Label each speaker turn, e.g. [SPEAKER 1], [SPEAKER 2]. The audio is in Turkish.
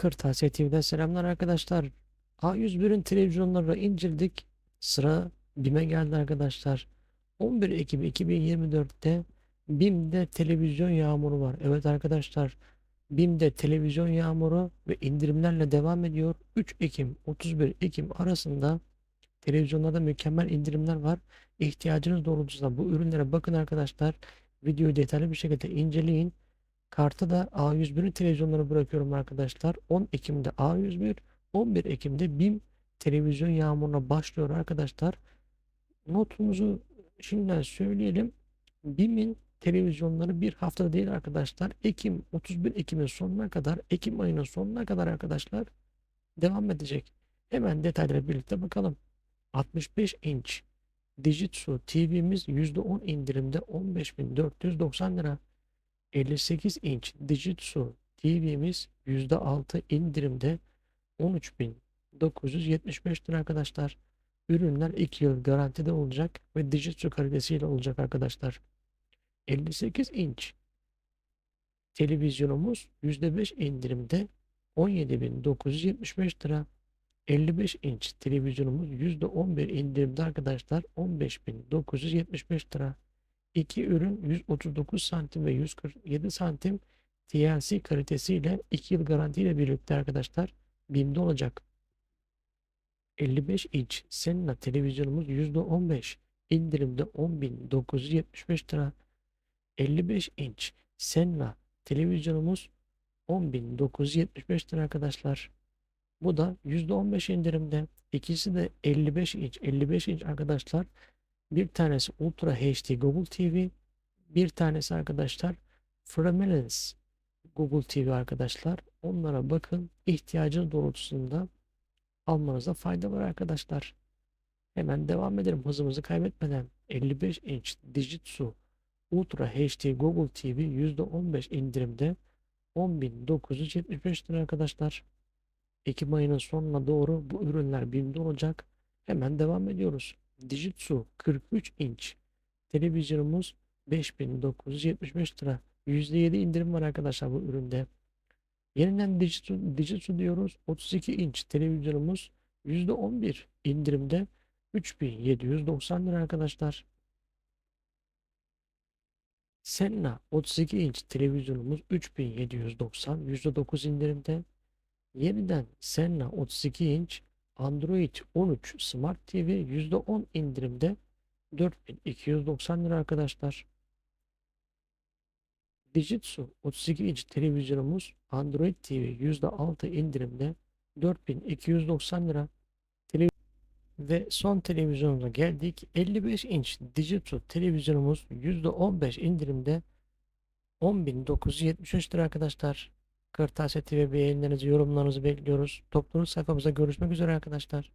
[SPEAKER 1] Kırtasiye TV'den selamlar arkadaşlar. A101'in televizyonlarını inceldik. Sıra BİM'e geldi arkadaşlar. 11 Ekim 2024'te BİM'de televizyon yağmuru var. Evet arkadaşlar BİM'de televizyon yağmuru ve indirimlerle devam ediyor. 3 Ekim 31 Ekim arasında televizyonlarda mükemmel indirimler var. İhtiyacınız doğrultusunda bu ürünlere bakın arkadaşlar. Videoyu detaylı bir şekilde inceleyin. Kartı da A101'in televizyonları bırakıyorum arkadaşlar. 10 Ekim'de A101, 11 Ekim'de BİM televizyon yağmuruna başlıyor arkadaşlar. Notumuzu şimdiden söyleyelim. BİM'in televizyonları bir haftada değil arkadaşlar. Ekim 31 Ekim'in sonuna kadar, Ekim ayının sonuna kadar arkadaşlar devam edecek. Hemen detaylara birlikte bakalım. 65 inç Dijitsu TV'miz %10 indirimde 15.490 lira. 58 inç Dijitsu TV'miz %6 indirimde 13.975 lira arkadaşlar. Ürünler 2 yıl garantide olacak ve Dijitsu kalitesiyle olacak arkadaşlar. 58 inç televizyonumuz %5 indirimde 17.975 lira. 55 inç televizyonumuz %11 indirimde arkadaşlar 15.975 lira. İki ürün 139 santim ve 147 santim TLC kalitesiyle 2 yıl garantiyle birlikte arkadaşlar BİM'de olacak. 55 inç Senna televizyonumuz %15 indirimde 10.975 lira. 55 inç Senna televizyonumuz 10.975 lira arkadaşlar. Bu da %15 indirimde. İkisi de 55 inç. 55 inç arkadaşlar. Bir tanesi Ultra HD Google TV. Bir tanesi arkadaşlar Framelens Google TV arkadaşlar. Onlara bakın. İhtiyacınız doğrultusunda almanıza fayda var arkadaşlar. Hemen devam edelim hızımızı kaybetmeden. 55 inç Dijitsu Ultra HD Google TV %15 indirimde 10.975 lira arkadaşlar. Ekim ayının sonuna doğru bu ürünler BİM'de olacak. Hemen devam ediyoruz. Dijitsu 43 inç televizyonumuz 5975 lira. %7 indirim var arkadaşlar bu üründe. Yeniden Dijitsu, Dijitsu diyoruz. 32 inç televizyonumuz %11 indirimde 3790 lira arkadaşlar. Senna 32 inç televizyonumuz 3790 %9 indirimde. Yeniden Senna 32 inç Android 13 Smart TV %10 indirimde 4290 lira arkadaşlar. Dijitsu 32 inç televizyonumuz Android TV %6 indirimde 4290 lira. Ve son televizyonumuza geldik. 55 inç Dijitsu televizyonumuz %15 indirimde 10.973 lira arkadaşlar. Kırtasiye TV beğenilerinizi, yorumlarınızı bekliyoruz. Topluluk sayfamızda görüşmek üzere arkadaşlar.